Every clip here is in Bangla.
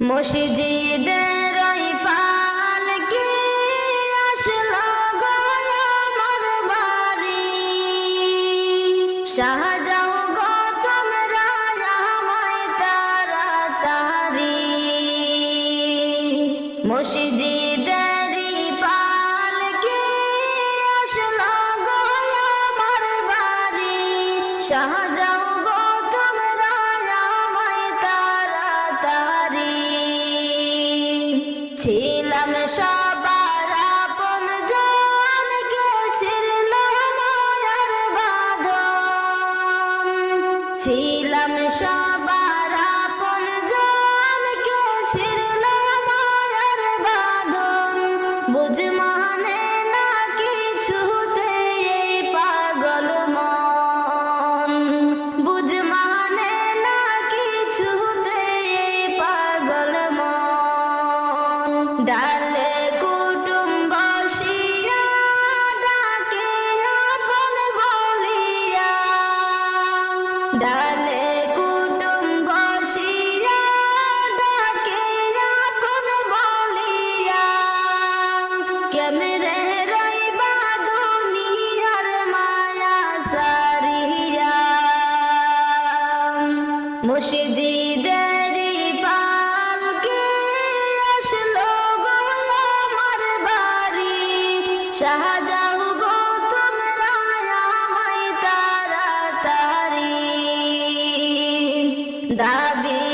মসজিদের ওই পাল কি আসলো গো আমার বাড়ি? শাহজাহ গো তোমরা আমায় তাড়াতাড়ি। মসজিদের পাল কি আসলো গো আমার বাড়ি? শাহজাহ ছিলাম সবার আপন জন গেছিল মায়ার বাঁধন। ছিলাম সবার down শাহজাহ গো তোমরা আমায় তারা তারি। দাবি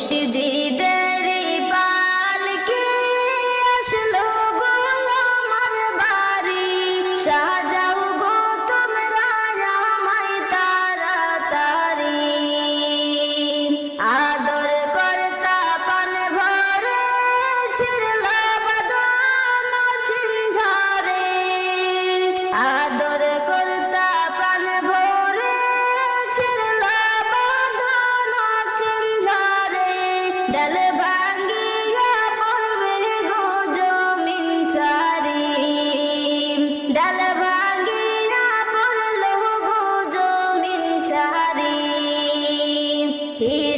মুর্শিদিদের পালকে আসলো গো আমার বাড়ি। সাজাও গো তোমরা আমায় তাড়াতাড়ি। আদর করতা পান ভরে ছিড়ল বদন ঝরে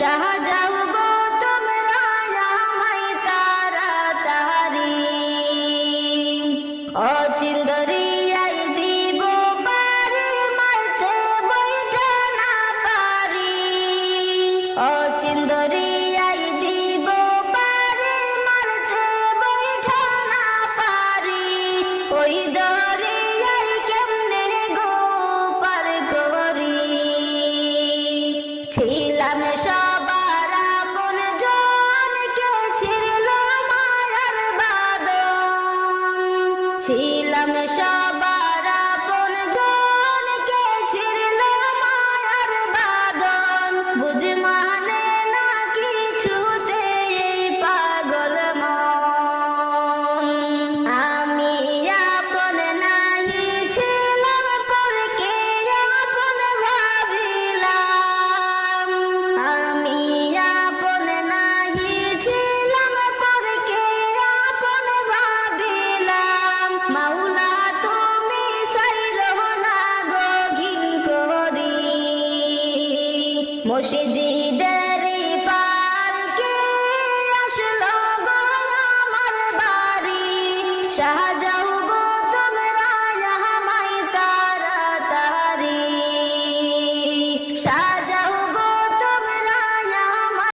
শাহজাহান মুর্শিদের পালকে আসলো গো আমার বাড়ি। শাহজাহান